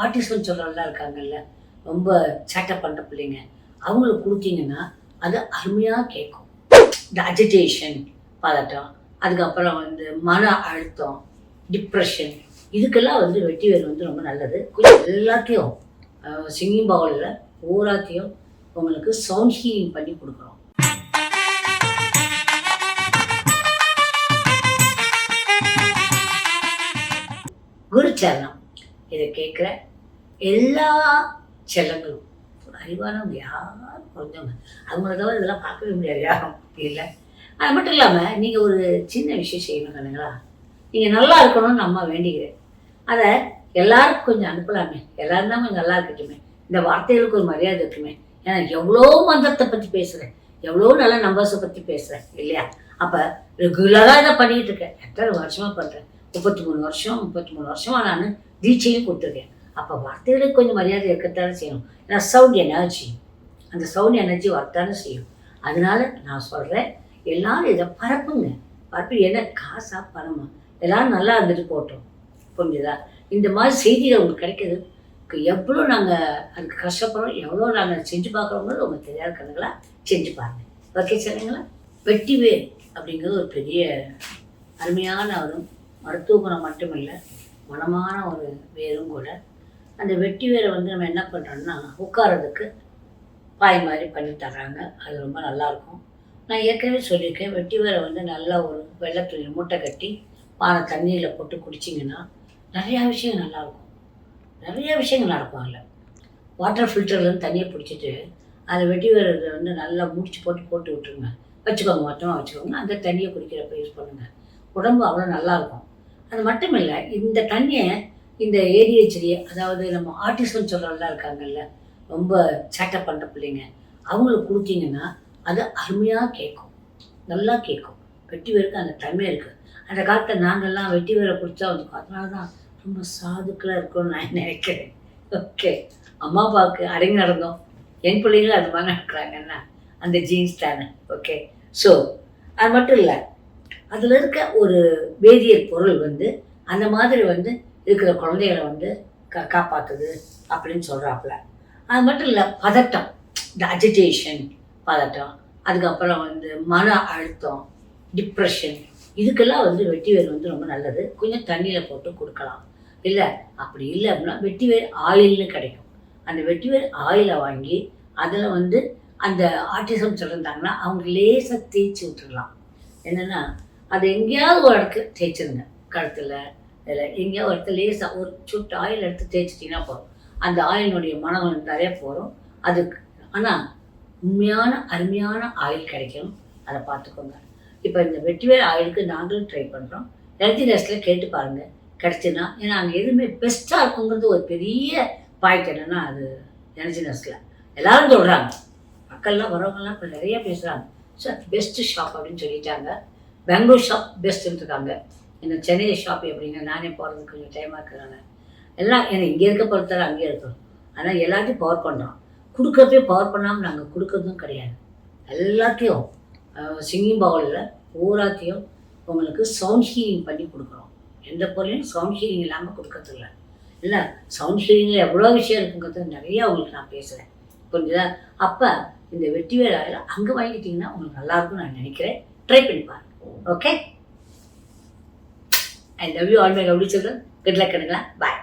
ஆர்டிஸ்ட்னு சொல்கிறவங்களாம் இருக்காங்கல்ல ரொம்ப சேட்டை பண்ணுற பிள்ளைங்க. அவங்களுக்கு கொடுத்தீங்கன்னா அது அருமையாக கேட்கும். இந்த அஜிடேஷன் பதட்டம். அதுக்கப்புறம் வந்து மன அழுத்தம் டிப்ரெஷன் இதுக்கெல்லாம் வந்து வெட்டி வேறு வந்து ரொம்ப நல்லது. கொஞ்சம் எல்லாத்தையும் சிங்கிங் பவுலில் பூராத்தையும் உங்களுக்கு சவுண்ட் ஹீலிங் பண்ணி கொடுக்குறோம் குருச்சரணம் இதை கேட்குற எல்லா செல்லங்களும். அறிவானவங்க யாரும் குறைஞ்சவங்க? அவங்கள தவிர இதெல்லாம் பார்க்கவே முடியாது யாரும் இல்லை. அது மட்டும் இல்லாமல் நீங்கள் ஒரு சின்ன விஷயம் செய்யணும் கண்ணுங்களா? நீங்கள் நல்லா இருக்கணும்னு அம்மா வேண்டிக்கிறேன். அதை எல்லாருக்கும் கொஞ்சம் அனுப்பலாமே. எல்லாரும் தான் கொஞ்சம் நல்லா இருக்கட்டுமே. இந்த வார்த்தைகளுக்கு ஒரு மரியாதை இருக்குமே. ஏன்னா எவ்வளோ மந்திரத்தை பற்றி பேசுகிறேன் எவ்வளோ நல்ல நம்பர்ஸை பற்றி பேசுகிறேன் இல்லையா? அப்போ ரெகுலராக இதை பண்ணிகிட்டு இருக்கேன். எத்தனை வருஷமாக பண்ணுறேன் முப்பத்தி மூணு வருஷம் முப்பத்தி மூணு வருஷமாக நான் தீட்சையும் கொடுத்துருக்கேன். அப்போ வார்த்தைகளுக்கு கொஞ்சம் மரியாதை இருக்கத்தானே செய்யணும். ஏன்னா சவுண்ட் எனர்ஜி அந்த சவுண்ட் எனர்ஜி வரத்தானே செய்யும். அதனால நான் சொல்கிறேன் எல்லாரும் இதை பரப்புங்க. பரப்பி என்ன? காசா பணமா? எல்லாரும் நல்லா இருந்துட்டு போட்டோம். புரிஞ்சுதா? இந்த மாதிரி செய்திகள் உங்களுக்கு கிடைக்கிது. எவ்வளோ நாங்கள் அதுக்கு கஷ்டப்படுறோம் எவ்வளோ நாங்கள் செஞ்சு பார்க்குறோங்கிறது உங்களுக்கு தெரியாத கண்ணுங்களா செஞ்சு பாருங்க. ஓகே சரிங்களா? வெட்டி வேர் அப்படிங்கிறது ஒரு பெரிய அருமையான ஒரு மருத்துவ குணம் மட்டுமில்லை மனமான ஒரு வேரும் கூட. அந்த வெட்டி வேரை வந்து நம்ம என்ன பண்ணுறோம்னா உட்காரதுக்கு பாய் மாதிரி பண்ணி தர்றாங்க. அது ரொம்ப நல்லாயிருக்கும் நான் ஏற்கனவே சொல்லியிருக்கேன் வெட்டி வேரை வந்து நல்லா ஒரு வெள்ளை துணி மூட்டை கட்டி பானை தண்ணியில் போட்டு குடிச்சிங்கன்னா நிறையா விஷயம் நல்லாயிருக்கும் நிறையா விஷயங்கள் நடக்கும் அதில். வாட்டர் ஃபில்டர்லேருந்து தண்ணியை பிடிச்சிட்டு அதை வெட்டி வேறதை வந்து நல்லா முடிச்சு போட்டு போட்டு விட்டுருங்க. வச்சுக்கோங்க மொத்தமாக வச்சுக்கோங்க. அந்த தண்ணியை குடிக்கிறப்ப யூஸ் பண்ணுங்கள் உடம்பு அவ்வளோ நல்லாயிருக்கும் அது மட்டும் இல்லை இந்த தண்ணியை இந்த ஏடிஹெச்டி அதாவது நம்ம ஆர்டிஸ்ட்னு சொல்கிறவங்களாம் இருக்காங்கல்ல ரொம்ப சேட்டை பண்ணுற பிள்ளைங்க அவங்களுக்கு கொடுத்தீங்கன்னா அது அருமையாக கேட்கும். நல்லா கேட்கும். வெட்டி வேருக்கு அந்த தன்மை இருக்குது அந்த காலத்தில் நாங்கள்லாம் வெட்டி வேரை குடித்தா வந்து அதனால தான் ரொம்ப சாதுக்களாக இருக்கும்னு நான் நினைக்கிறேன். ஓகே அம்மா அப்பாவுக்கு அடங்கி நடந்தோம். என் பிள்ளைங்களும் அது மாதிரி நடக்கிறாங்கன்னா அந்த ஜீன்ஸ் தானே. ஓகே ஸோ அது மட்டும் இல்லை அதில் இருக்க ஒரு வேதியியல் பொருள் வந்து அந்த மாதிரி வந்து இருக்கிற குழந்தைகளை வந்து கா காப்பாற்றுது அப்படின்னு சொல்கிறாப்புல அது மட்டும் இல்லை பதட்டம். இந்த அஜிடேஷன் பதட்டம். அதுக்கப்புறம் வந்து மன அழுத்தம் டிப்ரெஷன் இதுக்கெல்லாம் வந்து வெட்டி வேர் வந்து ரொம்ப நல்லது. கொஞ்சம் தண்ணியில் போட்டு கொடுக்கலாம். இல்லை அப்படி இல்லை அப்படின்னா வெட்டி வேர் ஆயில்னு கிடைக்கும். அந்த வெட்டி வேர் ஆயிலை வாங்கி அதில் வந்து அந்த ஆர்டிசம் சொல்லியிருந்தாங்கன்னா அவங்க லேசாக தேய்ச்சி விட்டுடலாம் என்னென்னா அது எங்கேயாவது ஒரு இடத்துல தேய்ச்சிருங்க. கழுத்தில் இதில் எங்கேயாவது ஒரு இடத்துல லேசாக ஒரு சுட்டு ஆயில் எடுத்து தேய்ச்சிட்டிங்கன்னா போதும். அந்த ஆயிலினுடைய மனம் வந்து நிறைய போகிறோம் அதுக்கு ஆனால் உண்மையான அருமையான ஆயில் கிடைக்கும் அதை பார்த்துக்கோங்க. இப்போ இந்த வெட்டிவேர் ஆயிலுக்கு நாங்களும் ட்ரை பண்ணுறோம் ஹெல்த்தி நெஸ்ட்டில் கேட்டு பாருங்கள் கிடச்சுன்னா ஏன்னா அங்கே எதுவுமே பெஸ்ட்டாக இருக்குங்கிறது ஒரு பெரிய பாயிண்ட் என்னென்னா அது எனர்ஜி நர்ஸில் எல்லோரும் சொல்கிறாங்க மக்கள்லாம் வரவங்கலாம் இப்போ நிறைய பேசுகிறாங்க ஸோ பெஸ்ட்டு ஷாப் அப்படின்னு சொல்லிட்டாங்க. பெங்களூர் ஷாப் பெஸ்ட்டுன்னு இருக்காங்க. இந்த சென்னை ஷாப் எப்படிங்க நானே போகிறதுக்கு கொஞ்சம் டைமாக இருக்கிறாங்க எல்லாம் எனக்கு இங்கே இருக்க பொறுத்தவரை அங்கேயே இருக்கணும். ஆனால் எல்லாத்தையும் பவர் பண்ணுறோம் கொடுக்குறப்பே பவர் பண்ணாமல் நாங்கள் கொடுக்கறதும் கிடையாது. எல்லாத்தையும் சிங்கிங் பவுலில் ஊராத்தையும் உங்களுக்கு சவுண்ட் ஹீலிங் பண்ணி கொடுக்குறோம். எந்த பொருளையும் சவுண்ட் ஹீலிங் இல்லாமல் கொடுக்கறதில்ல. இல்லை சவுண்ட் ஹீலிங்கில் எவ்வளோ விஷயம் இருக்குங்கிறது நிறையா உங்களுக்கு நான் பேசுகிறேன் புரிஞ்சுதா? அப்போ இந்த வெற்றி வேர் அங்கே வாங்கிட்டீங்கன்னா உங்களுக்கு நல்லாயிருக்கும்னு நான் நினைக்கிறேன். ட்ரை பண்ணி பாருங்கள் okay I love you all my lovely children good luck ಕಣಗಳ ಬಾಯ್